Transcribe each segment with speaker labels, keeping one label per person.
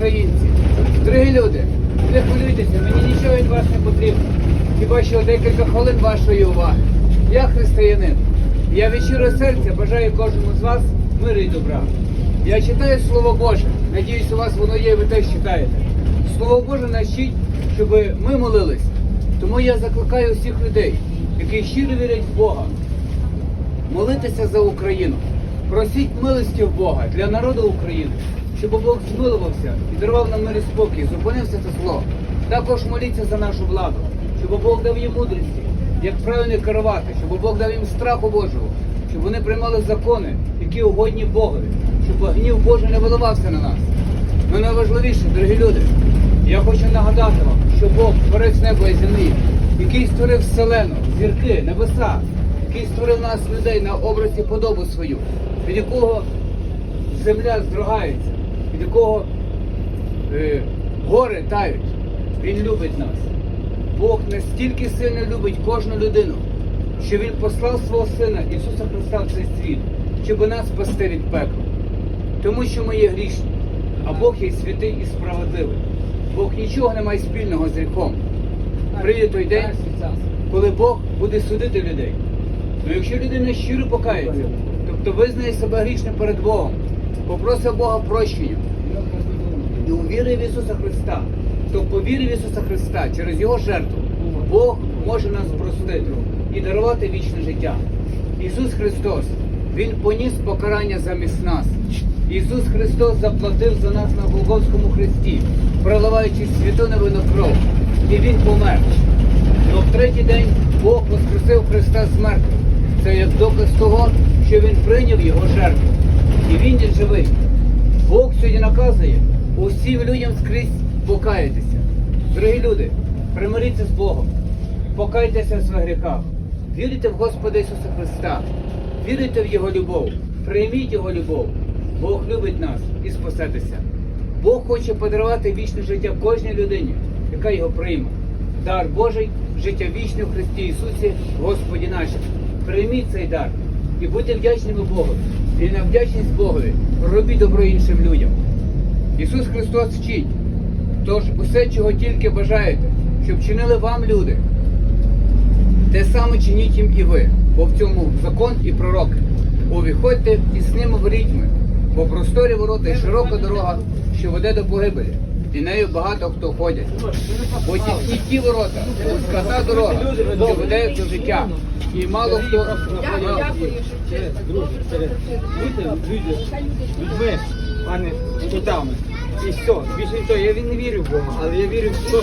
Speaker 1: українці. Дорогі люди, не хвилюйтеся, мені нічого від вас не потрібно. Хіба що декілька хвилин вашої уваги. Я християнин. Я від щиро серця бажаю кожному з вас миру і добра. Я читаю Слово Боже. Надіюсь, у вас воно є, ви теж читаєте. Слово Боже нащить, щоб ми молились. Тому я закликаю всіх людей, які щиро вірять в Бога, молитися за Україну. Просіть милості в Бога для народу України щоб Бог змилувався і дарував нам мир і спокій, зупинився це зло. Також моліться за нашу владу, щоб Бог дав їм мудрості, як правильно керувати, щоб Бог дав їм страху Божого, щоб вони приймали закони, які угодні Богові, щоб гнів Божий не виливався на нас. Ну найважливіше, дорогі люди, я хочу нагадати вам, що Бог творець неба і землі, який створив вселену, зірки, небеса, який створив нас людей на образі подобу свою, від якого земля здругається, від якого е, гори тають. Він любить нас. Бог настільки сильно любить кожну людину, що Він послав свого Сина Ісуса Христа в цей світ, щоб нас спасти від пекла. Тому що ми є грішні, а Бог є святий і справедливий. Бог нічого не має спільного з гріхом. Прийде той день, коли Бог буде судити людей. Ну якщо людина щиро покається, тобто визнає себе грішним перед Богом, попросить Бога прощення і увірує в Ісуса Христа, то по вірі в Ісуса Христа через Його жертву Бог може нас простити і дарувати вічне життя. Ісус Христос, Він поніс покарання замість нас. Ісус Христос заплатив за нас на Голгофському хресті, проливаючи святу невинну кров. І Він помер. Но в третій день Бог воскресив Христа з мертвих. Це як доказ того, що Він прийняв Його жертву. І Він є живий. Бог сьогодні наказує усім людям скрізь покаятися. Дорогі люди, примиріться з Богом, покайтеся в своїх гріхах, вірите в Господа Ісуса Христа, вірите в Його любов, прийміть Його любов. Бог любить нас і спасетеся. Бог хоче подарувати вічне життя кожній людині, яка його прийме. Дар Божий, життя вічне в Христі Ісусі, Господі нашому. Прийміть цей дар і будьте вдячними Богу. І на вдячність Богові робіть добро іншим людям. Ісус Христос вчить. Тож усе, чого тільки бажаєте, щоб чинили вам люди, те саме чиніть їм і ви, бо в цьому закон і пророки. Увіходьте тісними ворітьми, бо просторі ворота і широка дорога, що веде до погибелі, і нею багато хто ходять. Бо тісні ті ворота, вузька дорога, що веде до життя, і мало хто
Speaker 2: Друзі, перед людьми, а не скотами. І все, більше ніхто. Я не вірю в Бога, але я вірю в те, що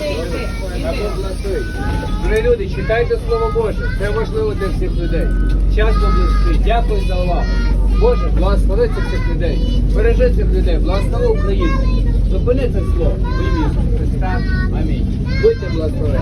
Speaker 1: Дорогі люди, читайте Слово Боже. Це важливо для всіх людей. Час близький. Дякую за увагу. Боже, благослови цих людей. Бережи цих людей, благослови Україну. Зупини це слово. Христа. Амінь. Будьте благословені.